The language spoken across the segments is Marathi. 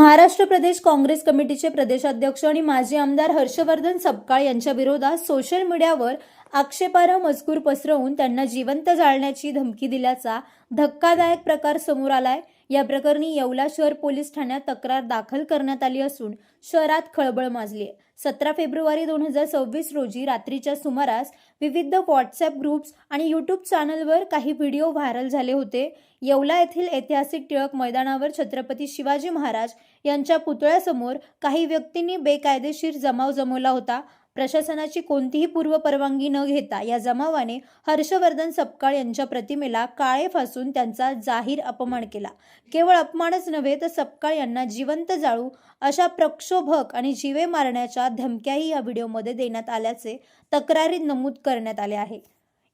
महाराष्ट्र प्रदेश काँग्रेस कमिटीचे प्रदेशाध्यक्ष आणि माजी आमदार हर्षवर्धन सपकाळ यांच्या विरोधात सोशल मीडियावर आक्षेपार्ह मजकूर पसरवून त्यांना जिवंत जाळण्याची धमकी दिल्याचा धक्कादायक प्रकार समोर आलाय. या प्रकरणी येवला शहर पोलीस ठाण्यात तक्रार दाखल करण्यात आली असून शहरात खळबळ माजली सतरा फेब्रुवारी दोन हजार सव्वीस रोजी रात्रीच्या सुमारास विविध व्हॉट्सअप ग्रुप्स आणि यूट्यूब चॅनलवर काही व्हिडिओ व्हायरल झाले होते. येवला येथील ऐतिहासिक टिळक मैदानावर छत्रपती शिवाजी महाराज यांच्या पुतळ्यासमोर काही व्यक्तींनी बेकायदेशीर जमाव जमवला होता. प्रशासनाची कोणतीही पूर्व परवानगी न घेता या जमावाने हर्षवर्धन सपकाळ यांच्या प्रतिमेला काळे फासून त्यांचा जाहीर अपमान केला. केवळ अपमानच नव्हे तर सपकाळ यांना जिवंत जाळू अशा प्रक्षोभक आणि जीवे मारण्याच्या धमक्याही या व्हिडिओमध्ये देण्यात आल्याचे तक्रारीत नमूद करण्यात आले आहे.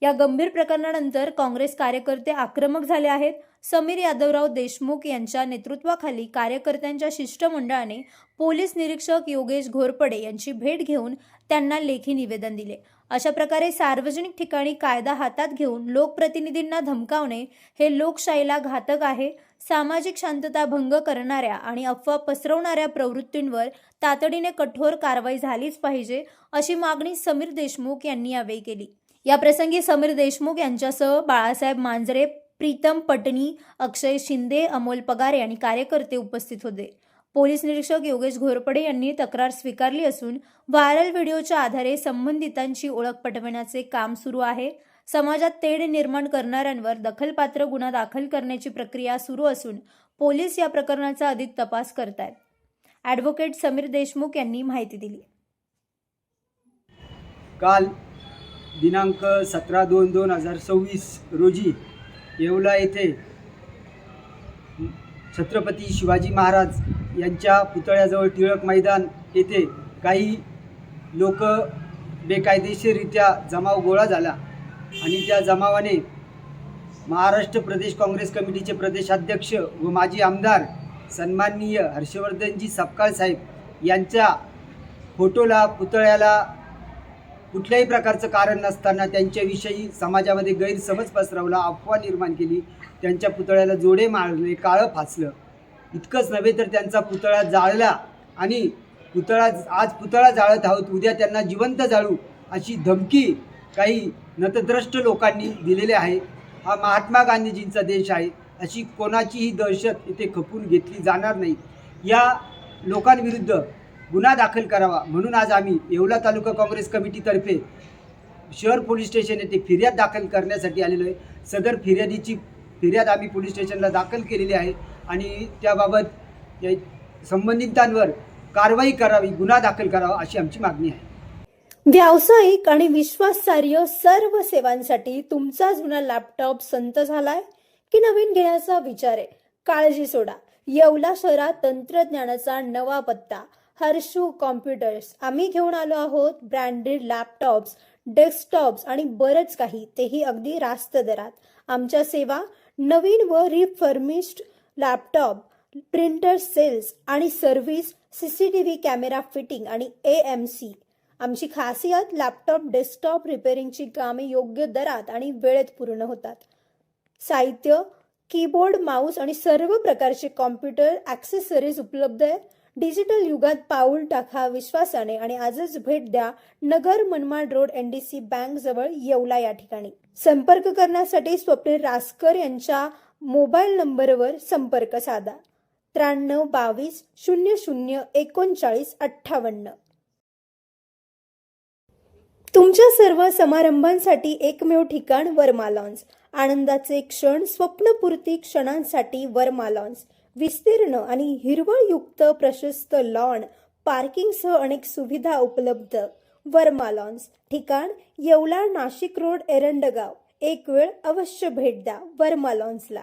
या गंभीर प्रकरणानंतर काँग्रेस कार्यकर्ते आक्रमक झाले आहेत. समीर यादवराव देशमुख यांच्या नेतृत्वाखाली कार्यकर्त्यांच्या शिष्टमंडळाने पोलीस निरीक्षक योगेश घोरपडे यांची भेट घेऊन त्यांना लेखी निवेदन दिले. अशा प्रकारे सार्वजनिक ठिकाणी कायदा हातात घेऊन लोकप्रतिनिधींना धमकावणे हे लोकशाहीला घातक आहे. सामाजिक शांतता भंग करणाऱ्या आणि अफवा पसरवणाऱ्या प्रवृत्तींवर तातडीने कठोर कारवाई झालीच पाहिजे अशी मागणी समीर देशमुख यांनी यावेळी केली. या प्रसंगी समीर देशमुख यांच्यासह बाळासाहेब मांजरे प्रीतम पटणी अक्षय शिंदे अमोल पगारे आणि कार्यकर्ते उपस्थित होते. पोलीस निरीक्षक योगेश घोरपडे यांनी तक्रार स्वीकारली असून व्हायरल व्हिडिओच्या आधारे संबंधितांची ओळख पटवण्याचे काम सुरू आहे. समाजात तेढ निर्माण करणाऱ्यांवर दखलपात्र गुन्हा दाखल करण्याची प्रक्रिया सुरू असून पोलीस या प्रकरणाचा अधिक तपास करत आहेत ॲडव्होकेट समीर देशमुख यांनी माहिती दिली. काल दिनांक सतरा दोन दोन हजार सव्वीस रोजी येवला येथे छत्रपती शिवाजी महाराज यांच्या पुतळ्याजवळ टिळक मैदान येथे काही लोक बेकायदेशीररित्या जमाव गोळा झाला. आणि त्या जमावाने महाराष्ट्र प्रदेश काँग्रेस कमिटीचे प्रदेशाध्यक्ष व माजी आमदार सन्माननीय हर्षवर्धनजी सपकाळ साहेब यांच्या फोटोला पुतळ्याला कुठल्याही प्रकारचं कारण नसताना त्यांच्याविषयी समाजामध्ये गैरसमज पसरवला अफवा निर्माण केली त्यांच्या पुतळ्याला जोडे मारले काळं फासलं. इतकंच नव्हे तर त्यांचा पुतळा जाळला आणि पुतळा आज पुतळा जाळत आहोत उद्या त्यांना जिवंत जाळू अशी धमकी काही नतद्रष्ट लोकांनी दिलेले आहे. हा महात्मा गांधीजींचा देश आहे. अशी कोणाचीही दहशत इथे खपून घेतली जाणार नाही. या लोकांविरुद्ध गुन्हा दाखल करावा म्हणून आज आम्ही येवला तालुका काँग्रेस कमिटीतर्फे शहर पोलीस स्टेशन येथे फिर्याद दाखल करण्यासाठी आलेलो आहे. सदर फिर्यादीची फिर्याद आम्ही पोलीस स्टेशनला दाखल केलेली आहे आणि त्याबाबत या संबंधितांवर कारवाई करावी गुन्हा दाखल करावा अशी आमची मागणी आहे. व्यावसायिक आणि विश्वासार्ह सर्व सेवांसाठी तुमचा जुना लॅपटॉप संत झालाय? की नवीन घेण्याचा विचार आहे? काळजी सोडा. येवला शहरात तंत्रज्ञानाचा नवा पत्ता. हर्षू कॉम्प्युटर्स. आम्ही घेऊन आलो आहोत ब्रँडेड लॅपटॉप्स डेस्कटॉप्स आणि बरंच काही. तेही अगदी रास्त दरात. आमच्या सेवा नवीन व रिफर्मिश्ड लॅपटॉप प्रिंटर सेल्स आणि service C C T V camera fitting आणि ए एम सी आमची खासियत लॅपटॉप डेस्कटॉप रिपेअरिंगची कामे योग्य दरात आणि वेळेत पूर्ण होतात. साहित्य कीबोर्ड माऊस आणि सर्व प्रकारचे कॉम्प्युटर ॲक्सेसरीज उपलब्ध आहे डिजिटल युगात पाऊल टाका विश्वासाने आणि आजच भेट द्या Nagar Manmad road N D C bank जवळ येवला या ठिकाणी. संपर्क करण्यासाठी स्वप्नील रासकर यांच्या मोबाईल नंबरवर संपर्क साधा. त्र्याण्णव बावीस शून्य शून्य एकोणचाळीस अठ्ठावन्न. तुमच्या सर्व समारंभांसाठी एकमेव ठिकाण वर्मा लॉन्स. आनंदाचे क्षण स्वप्नपूर्ती क्षणांसाठी वर्मा लॉन्स. विस्तीर्ण आणि हिरवळयुक्त प्रशस्त लॉन पार्किंगसह अनेक सुविधा उपलब्ध. वर्मा लॉन्स. ठिकाण येवला नाशिक रोड एरंडगाव. एक वेळ अवश्य भेट द्या वर्मा लॉन्सला.